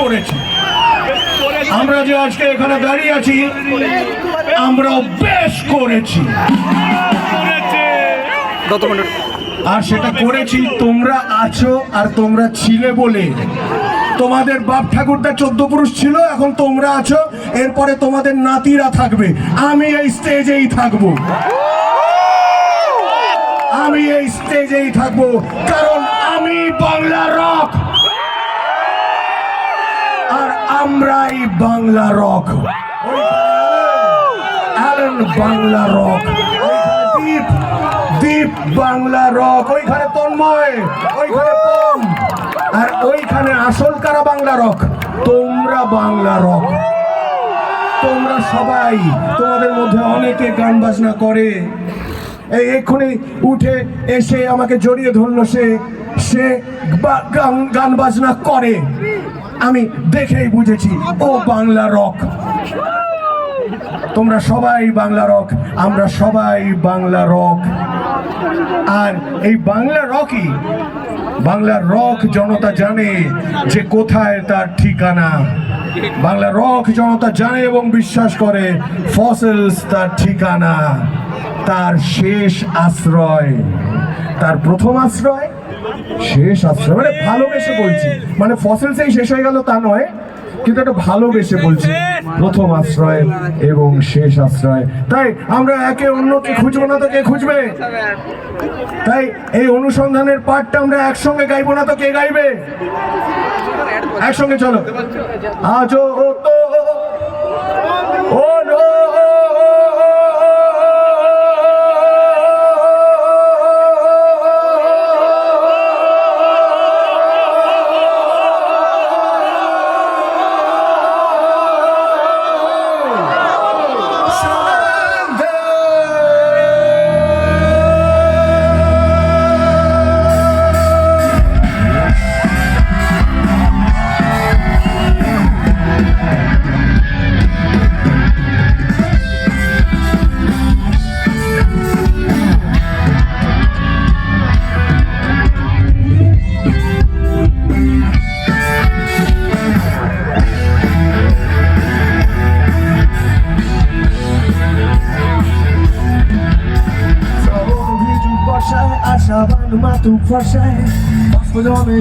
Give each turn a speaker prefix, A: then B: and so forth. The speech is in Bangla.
A: করেছি। আমরা যে আজকে এখানে দাঁড়িয়ে আছি আমরাও বেশ করেছি। আর সেটা করেছি তোমরা আছো আর তোমরা ছিলে বলে। তোমাদের বাপ ঠাকুরদা চোদ্দ পুরুষ ছিল এখন তোমরা আছো এরপরে তোমাদের নাতিরা থাকবে। আমি এই স্টেজেই থাকব। আমি এই স্টেজেই থাকব কারণ আমি বাংলা রক আমরাই Bangla rock. Allen Bangla rock. Deep Deep Bangla rock. ওইখানে তন্ময়, ওইখানে পম। আর ওইখানে আসল কারা বাংলা রক? তোমরা বাংলা রক। তোমরা সবাই তোমাদের মধ্যে অনেকে গান বাজনা করে। এই এক্ষুনি উঠে এসে আমাকে জড়িয়ে ধরলো সে। সে গান বাজনা করে। আমি দেখেই বুঝেছি, ও বাংলা রক। তোমরা সবাই বাংলা রক, আমরা সবাই বাংলা রক। আর এই বাংলা রকই, বাংলা রক জনতা জানে যে কোথায় তার ঠিকানা। বাংলা রক জনতা জানে এবং বিশ্বাস করে ফসেলস তার ঠিকানা, তার শেষ আশ্রয়, তার প্রথম আশ্রয় শেষ আশ্রয় মানে ভালোবেসে বলছি। মানে ফসেলসেই শেষ হয়ে গেল তা নয়, কিন্তু একটা ভালোবেসে বলছি। প্রথম আশ্রয় এবং শেষ আশ্রয়। তাই আমরা একে অন্যকে খুঁজবো না তো কে খুঁজবে? তাই এই অনুসন্ধানের পাঠটা আমরা একসঙ্গে গাইবো না তো কে গাইবে? একসঙ্গে চলো। আজও তো ভিজু বর্ষায় আশাবান মাতুক বাষ্প জমে